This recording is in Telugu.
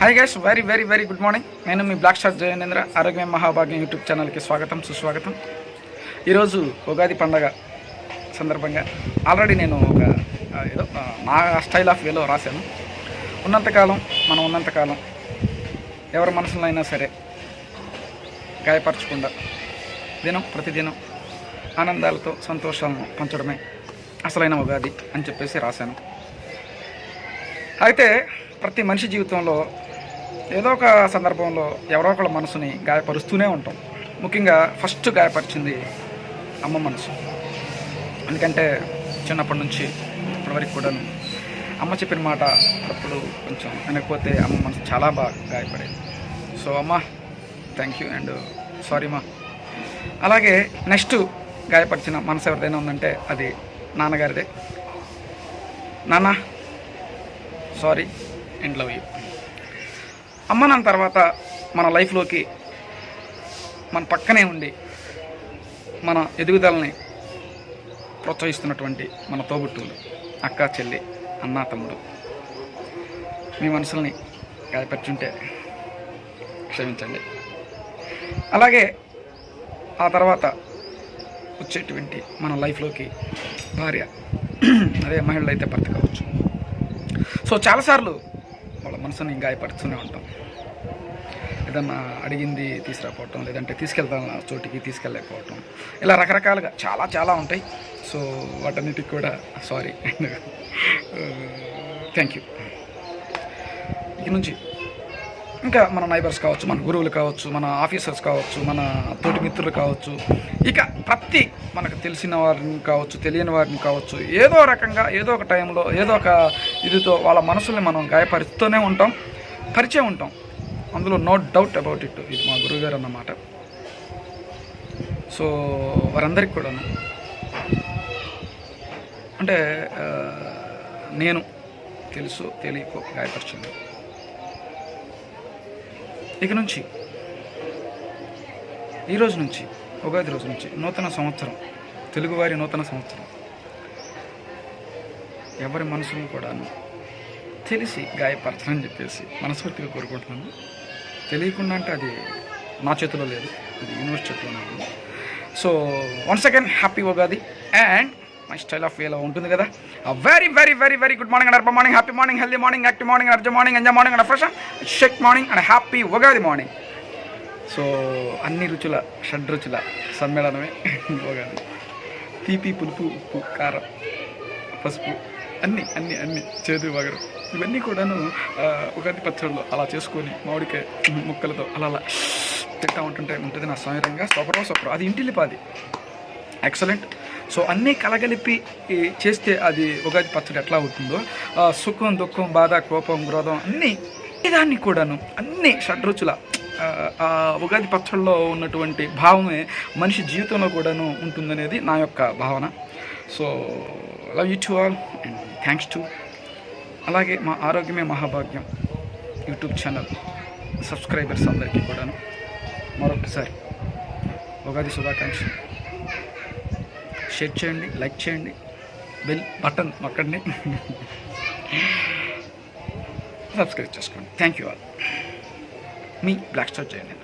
Hi guys very very very good morning నేను మీ బ్లాక్ స్టార్ జయనేంద్ర ఆరోగ్యం మహాభాగ్యం యూట్యూబ్ ఛానల్కి స్వాగతం సుస్వాగతం. ఈరోజు ఉగాది పండగ సందర్భంగా. ఆల్రెడీ నేను ఒక ఏదో నా స్టైల్ ఆఫ్ వేలో రాశాను. ఉన్నంతకాలం మనం ఉన్నంతకాలం ఎవరి మనసులో అయినా సరే గాయపరచకుండా దినం ప్రతిదినం ఆనందాలతో సంతోషాలను పంచడమే అసలైన ఉగాది అని చెప్పేసి రాశాను. అయితే ప్రతి మనిషి జీవితంలో ఏదో ఒక సందర్భంలో ఎవరో ఒకళ్ళ మనసుని గాయపరుస్తూనే ఉంటాం. ముఖ్యంగా ఫస్ట్ గాయపరిచింది అమ్మ మనసు. ఎందుకంటే చిన్నప్పటి నుంచి ఇప్పటివరకు కూడా అమ్మ చెప్పిన మాట అప్పుడు కొంచెం వినకపోతే అమ్మ మనసు చాలా బాగా గాయపడేది. సో అమ్మ థ్యాంక్ యూ అండ్ సారీ మా అలాగే నెక్స్ట్ గాయపరిచిన మనసు ఎవరిదైనా ఉందంటే అది నాన్నగారిదే. నాన్న సారీ అండ్ లవ్ యూ అమ్మ నాన్న తర్వాత మన లైఫ్లోకి మన పక్కనే ఉండి మన ఎదుగుదలని ప్రోత్సహిస్తున్నటువంటి మన తోబుట్టువులు అక్క చెల్లి అన్న తమ్ముడు. మీ మనసుల్ని గాయపరిచుంటే క్షమించండి. అలాగే ఆ తర్వాత వచ్చేటువంటి మన లైఫ్లోకి భార్య అదే మహిళలు అయితే భర్త కావచ్చు సో చాలాసార్లు వాళ్ళ మనసుని గాయపడుతూనే ఉంటాం. ఏదన్నా అడిగింది తీసుకురాకపోవటం లేదంటే తీసుకెళ్తాం చోటికి తీసుకెళ్ళకపోవటం ఇలా రకరకాలుగా చాలా చాలా ఉంటాయి. సో వాటన్నిటికి కూడా సారీ థ్యాంక్ యూ ఇక నుంచి ఇంకా మన నైబర్స్ కావచ్చు మన గురువులు కావచ్చు మన ఆఫీసర్స్ కావచ్చు మన తోటి మిత్రులు కావచ్చు ఇక ప్రతి మనకు తెలిసిన వారిని కావచ్చు తెలియని వారిని కావచ్చు ఏదో రకంగా ఏదో ఒక టైంలో ఏదో ఒక ఇదితో వాళ్ళ మనసుల్ని మనం గాయపరుస్తూనే ఉంటాం పరిచే ఉంటాం. అందులో నో డౌట్ అబౌట్ ఇట్ ఇది మా గురువుగారు అన్నమాట. సో వారందరికి కూడాను. అంటే నేను తెలుసు తెలియకో గాయపరిచింది ఇక నుంచి ఈ రోజు నుంచి ఉగాది రోజు నుంచి నూతన సంవత్సరం తెలుగువారి నూతన సంవత్సరం ఎవరి మనసును కూడాను తెలిసి గాయపరచనని చెప్పేసి మనస్ఫూర్తిగా కోరుకుంటున్నాను. తెలియకుండా అంటే అది నా చేతిలో లేదు. అది యూనివర్స్ చేతిలో so once again happy Ugadi and my style of వేలో ఉంటుంది కదా. Very very very very good morning and అర్బ morning happy morning healthy morning active morning అర్జ morning enjoy morning and fresh షెక్ morning and happy Ugadi morning so అన్ని రుచుల షడ్ రుచుల సమ్మేళనమే ఉగాది తీపి పులుపు ఉప్పు కారం పసుపు అన్ని అన్ని అన్ని చేదు వగరు. ఇవన్నీ కూడాను ఉగాది పచ్చడిలో అలా చేసుకొని మామిడికాయ ముక్కలతో అలా అలా తింటా ఉంటుంటే ఉంటుంది నా సమయంగా సొపరో సొపరో. అది ఇంటిలిపాది ఎక్సలెంట్ సో అన్నీ కలగలిపి చేస్తే అది ఉగాది పచ్చడి ఎట్లా అవుతుందో సుఖం దుఃఖం బాధ కోపం క్రోధం అన్నీ దాన్ని కూడాను అన్ని షడ్రుచుల ఆ, ఉగాది పచ్చడిలో ఉన్నటువంటి భావమే మనిషి జీవితంలో కూడాను ఉంటుందనేది నా యొక్క భావన. So love you to all and thanks to అలాగే మా ఆరోగ్యమే మహాభాగ్యం. యూట్యూబ్ ఛానల్ సబ్స్క్రైబర్స్ అందరికీ కూడాను. మరొకసారి ఉగాది శుభాకాంక్షలు. షేర్ చేయండి లైక్ చేయండి బెల్ బటన్ నొక్కండి. సబ్స్క్రైబ్ చేసుకోండి. థ్యాంక్ యూ ఆల్ మీ బ్లాక్ స్టార్ చేయండి